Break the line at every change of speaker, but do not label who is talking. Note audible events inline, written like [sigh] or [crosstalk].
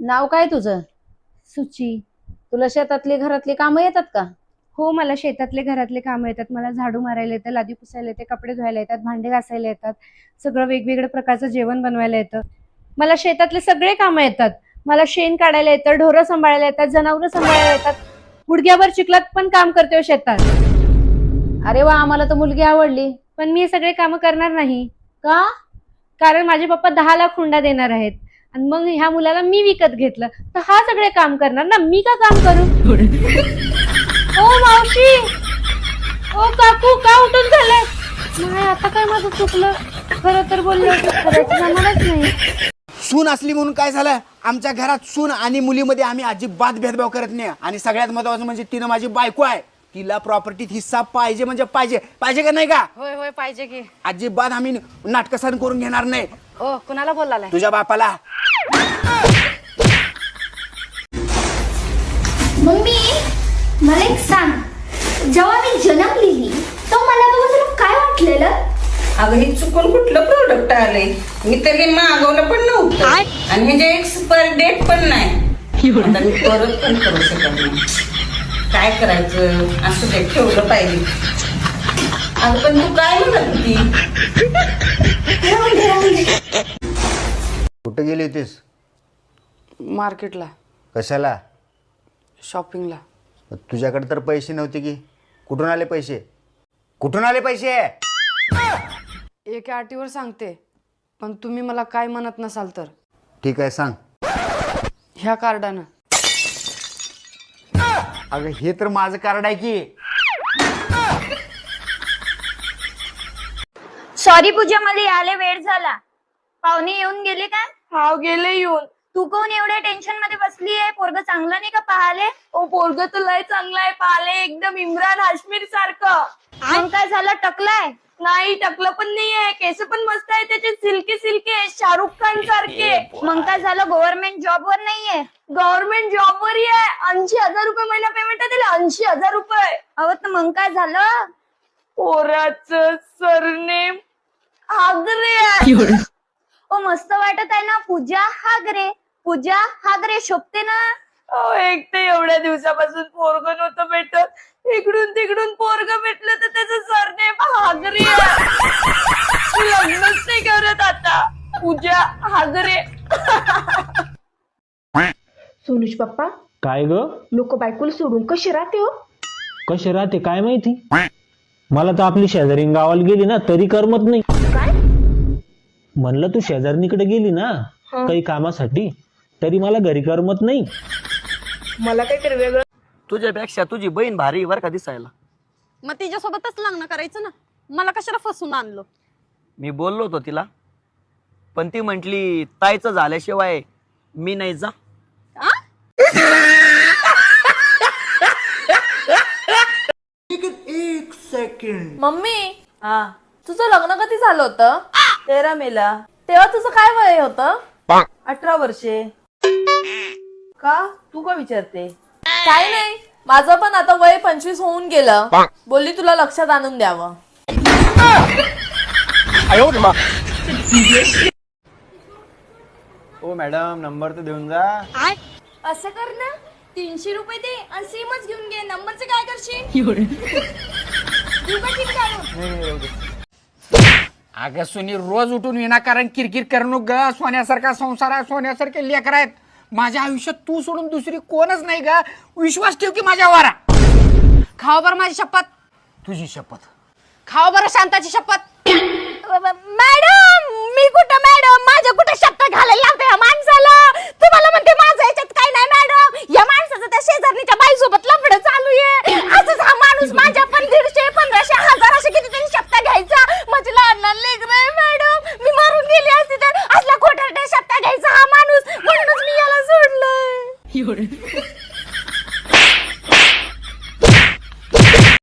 नाव काय तुझं?
सुची.
तुला शेतातली घरातली कामं येतात का?
हो मला शेतातले घरातले कामं येतात. मला झाडू मारायला येतं लादी पुसायला येते कपडे धुवायला येतात भांडे घासायला येतात सगळं वेगवेगळ्या प्रकारचं जेवण बनवायला येतं. मला शेतातले सगळे कामं येतात. मला शेण काढायला येतं ढोरं सांभाळायला येतात जनावरं सांभाळायला येतात. गुडघ्यावर चिखलात पण काम करते हो शेतात.
अरे वा आम्हाला तर मुलगी आवडली.
पण मी हे सगळे कामं करणार नाही.
का?
कारण माझे पप्पा दहा लाख हुंडा देणार आहेत. आणि मग ह्या मुलाला मी विकत घेतलं. तर हा सगळे काम करणार ना? मी का काम करू? ओ मावशी! ओ काकू का उठून झालंय? नाही आता काय माझं चुकलं? खरं तर बोलले खरंच नाही.
सून असली म्हणून काय झालं? आमच्या घरात सून आणि मुलीमध्ये आम्ही अजिबात भेदभाव करत नाही. आणि सगळ्यात महत्वाचं म्हणजे तिनं माझी बायको आहे. तिला प्रॉपर्टीत हिस्सा पाहिजे म्हणजे पाहिजे. पाहिजे का नाही का?
होय होय पाहिजे की.
अजिबात आम्ही नाटकसान करून घेणार नाही.
ओ कुणाला बोलालाय
तुझ्या बापाला.
मला एक सांग. जेव्हा मी जन्मलेली तेव्हा मला तुला काय वाटलेलं?
अगं हे चुकून कुठलं प्रोडक्ट आलंय? मी तर हे मागवलं पण नव्हतं. आणि ह्याचे एक्सपायर डेट पण नाही. आता मी परत पण करू शकत नाही. काय करायचं? असं ते ठेवलं पाहिजे. अगं पण तू काय म्हणत होती.
कुठं गेली होतीस?
मार्केटला.
कशाला?
शॉपिंगला.
तुझ्याकडे तर पैसे नव्हते की. कुठून आले पैसे? कुठून आले पैसे?
एका अटीवर सांगते पण तुम्ही मला काय म्हणत नसाल तर.
ठीक आहे सांग.
ह्या कार्डानं.
अगं हे तर माझं कार्ड आहे की.
सॉरी पूजा मला यायला वेळ झाला. पाहुणे येऊन गेले का?
हाव गेले येऊन.
तू कोण? एवढ्या टेन्शनमध्ये बसली आहे पोरग चांगला नाही का पाहाले
ओ पोरग तर लय चांगलं आहे पाले एकदम इम्रान हाशमीर सारखं.
मग काय झालं? टकलाय?
नाही टकलं पण नाहीये. केस पण मस्त आहे त्याचे. सिल्की सिल्की आहे शाहरुख खान सारखे.
मग काय झालं? गव्हर्नमेंट जॉब वर नाहीये.
गव्हर्नमेंट जॉब वरही आहे. ऐंशी हजार रुपये महिना पेमेंट आहे त्याला ऐंशी हजार रुपये.
अहो तर मग काय झालं?
पोराचं सरनेम आगरे आहे
ओ मस्त वाटत आहे ना? पूजा हागरे. पूजा हागरे शोभते ना?
अहो, एक तर एवढ्या दिवसापासून पोरग नव्हतं भेटत. इकडून तिकडून पोरग भेटलं तर त्याचं सरनेम हागरे आहे. मी लग्नच नाही करत आता. पूजा हागरे.
सोनुष पप्पा
काय ग?
लोक बायकोला सोडून कशी राहते हो?
कसे राहते काय माहिती? मला तर आपली शेजारी गावाला गेली ना तरी करमत नाही.
काय?
म्हणलं तू शेजारणीकडे गेली ना काही कामासाठी? तरी मला घरी करमत नाही.
मला काहीतरी वेगळं
तुझ्यापेक्षा तुझी बहीण भारी वर का दिसायला.
मग तिच्यासोबतच लग्न करायचं ना? मला कशाला फसून आणलो?
मी बोललो होतो तिला. पण ती म्हंटली ताईचं झाल्याशिवाय मी नाही जा.
मम्मी तुझं लग्न कधी झालं होतं? तेरा मेला. तेव्हा तुझं काय वय होतं? अठरा वर्षे. का? तू का विचारते? काय नाही. माझं पण आता वय पंचवीस होऊन गेलं. बोलली तुला लक्षात आणून द्यावं.
हो मॅडम नंबर तर देऊन जा.
असं कर ना. तीनशे रुपये दे आणि सिमच घेऊन घे. नंबरचं काय करशील? देऊ का SIM काढून?
अगं सुनी रोज उठून विनाकारण किरकिर करू ग. सोन्यासारखा संसार आहे सोन्यासारखे लेकर आहेत. माझ्या आयुष्यात तू सोडून दुसरी कोणच नाही ग. विश्वास ठेव की माझ्यावर
खाव बरं माझी शपथ.
तुझी शपथ.
खाव बरं शांताची शपथ [coughs]
मॅडम मी कुठं मॅडम माझ्या कुठं शब्द घालायला लावते या माणसाला तुम्हाला म्हणते माझं याच्यात काय नाही मॅडम या माणसाचं त्या शेजारणीच्या बाईसोबत लफड चालू आहे असंच हा माणूस माझ्या पण दीडशे पंधराशे हजार असे किती तरी शब्द घ्यायचा माझे लहान लहान लेकर मॅडम मी मरून गेली असते तर